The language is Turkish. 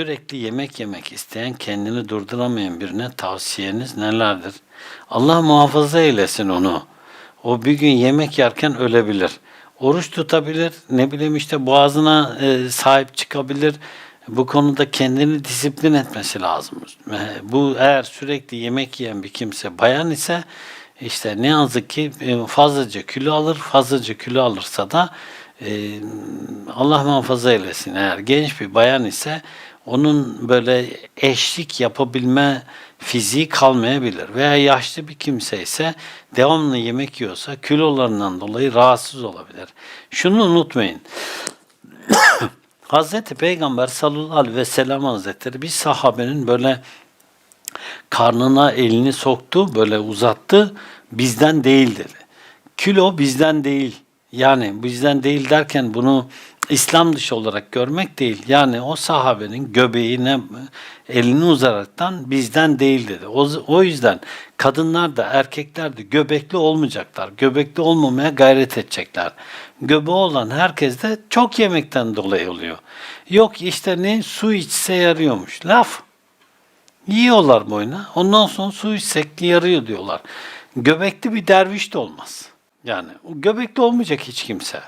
sürekli yemek yemek isteyen, kendini durduramayan birine tavsiyeniz nelerdir? Allah muhafaza eylesin onu. O bir gün yemek yerken ölebilir. Oruç tutabilir, ne bileyim işte boğazına e, sahip çıkabilir. Bu konuda kendini disiplin etmesi lazım. E, Bu eğer sürekli yemek yiyen bir kimse bayan ise işte ne yazık ki e, fazlaca kilo alır, fazlaca kilo alırsa da e, Allah muhafaza eylesin. Eğer genç bir bayan ise onun böyle eşlik yapabilme fiziği kalmayabilir. Veya yaşlı bir kimse ise devamlı yemek yiyorsa kilolarından dolayı rahatsız olabilir. Şunu unutmayın. Hazreti Peygamber sallallahu aleyhi ve sellem hazretleri bir sahabenin böyle karnına elini soktu, böyle uzattı. Bizden değil dedi. Kilo bizden değil. Yani bizden değil derken bunu İslam dışı olarak görmek değil. Yani o sahabenin göbeğine elini uzaraktan bizden değil dedi. O, o yüzden kadınlar da erkekler de göbekli olmayacaklar. Göbekli olmamaya gayret edecekler. Göbeği olan herkes de çok yemekten dolayı oluyor. Yok işte ne su içse yarıyormuş. Laf. Yiyorlar boyuna. Ondan sonra su içsek yarıyor diyorlar. Göbekli bir derviş de olmaz. Yani göbekli olmayacak hiç kimse.